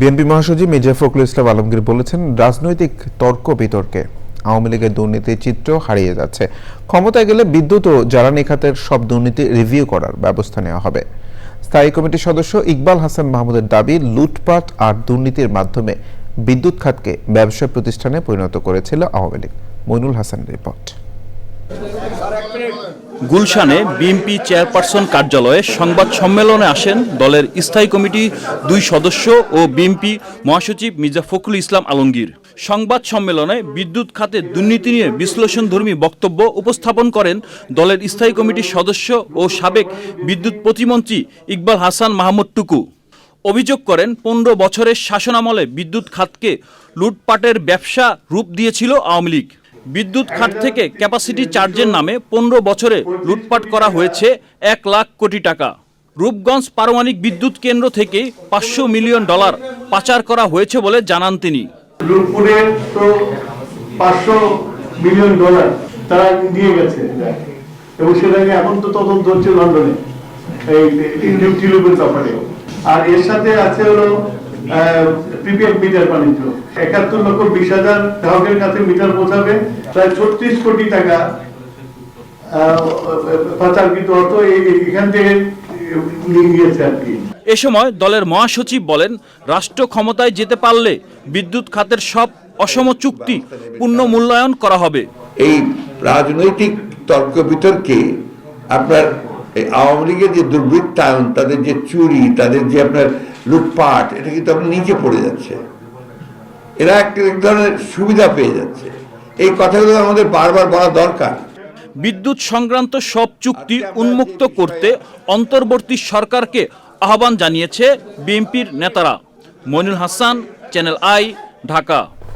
BNP মহাসচিব মির্জা ফখরুল ইসলাম আলমগীর বলেছেন, রাজনৈতিক তর্ক বিতর্কে আওয়ামী লীগের দুর্নীতির চিত্র হারিয়ে যাচ্ছে। ক্ষমতায় গেলে বিদ্যুৎ ও জ্বালানি খাতের সব দুর্নীতি রিভিউ করার ব্যবস্থা নেওয়া হবে। স্থায়ী কমিটির সদস্য ইকবাল হাসান মাহমুদের দাবি, লুটপাট আর দুর্নীতির মাধ্যমে বিদ্যুৎ খাতকে ব্যবসা প্রতিষ্ঠানে পরিণত করেছিল আওয়ামী লীগ। মইনুল হাসান রিপোর্ট। গুলশানে বিএনপি চেয়ারপারসন কার্যালয়ে সংবাদ সম্মেলনে আসেন দলের স্থায়ী কমিটি দুই সদস্য ও বিএনপি মহাসচিব মির্জা ফখরুল ইসলাম আলমগীর। সংবাদ সম্মেলনে বিদ্যুৎ খাতে দুর্নীতি নিয়ে বিশ্লেষণধর্মী বক্তব্য উপস্থাপন করেন দলের স্থায়ী কমিটির সদস্য ও সাবেক বিদ্যুৎ প্রতিমন্ত্রী ইকবাল হাসান মাহমুদ টুকু। অভিযোগ করেন, পনেরো বছরের শাসনামলে বিদ্যুৎ খাতকে লুটপাটের ব্যবসা রূপ দিয়েছিল আওয়ামী লীগ। বিদ্যুৎ খাত থেকে ক্যাপাসিটি চার্জের নামে পনেরো বছরে লুটপাট করা হয়েছে এক লাখ কোটি টাকা। রূপগঞ্জ পারমাণবিক বিদ্যুৎ কেন্দ্র থেকে পাঁচশো মিলিয়ন ডলার পাচার করা হয়েছে বলে জানান তিনি। মিলিয়ন ডলার তারা গেছে। এবং সেটাকে এখন তো তদন্ত হচ্ছে লন্ডনে, এই আর এর সাথে আছে হলো প্রিপেড মিটার বাণিজ্য। একাত্তর লক্ষ বিশ হাজার গ্রাহকের কাছে মিটার পৌঁছাবে। প্রায় ছত্রিশ কোটি টাকা পাচারকৃত অর্থ এখান থেকে গিয়েছে আর কি। এ সময় দলের মহাসচিব বলেন রাষ্ট্র ক্ষমতায় যেতে পারলে বিদ্যুৎ খাতের সব অসম চুক্তি পূর্ণ মূল্যায়ন করা হবে। এই রাজনৈতিক তর্ক বিতর্কে আপনার আওয়ামী লীগের যে দুর্বৃত্তায়ন তাদের যে চুরি তাদের যে আপনার লুটপাট, এটা কিন্তু আপনার নিচে পড়ে যাচ্ছে। এরা এক ধরনের সুবিধা পেয়ে যাচ্ছে। এই কথাগুলো আমাদের বারবার বলা দরকার। বিদ্যুৎ সংক্রান্ত সব চুক্তি উন্মুক্ত করতে অন্তর্বর্তী সরকারকে আহ্বান জানিয়েছে বিএনপির নেতারা। Monul Hasan channel I Dhaka.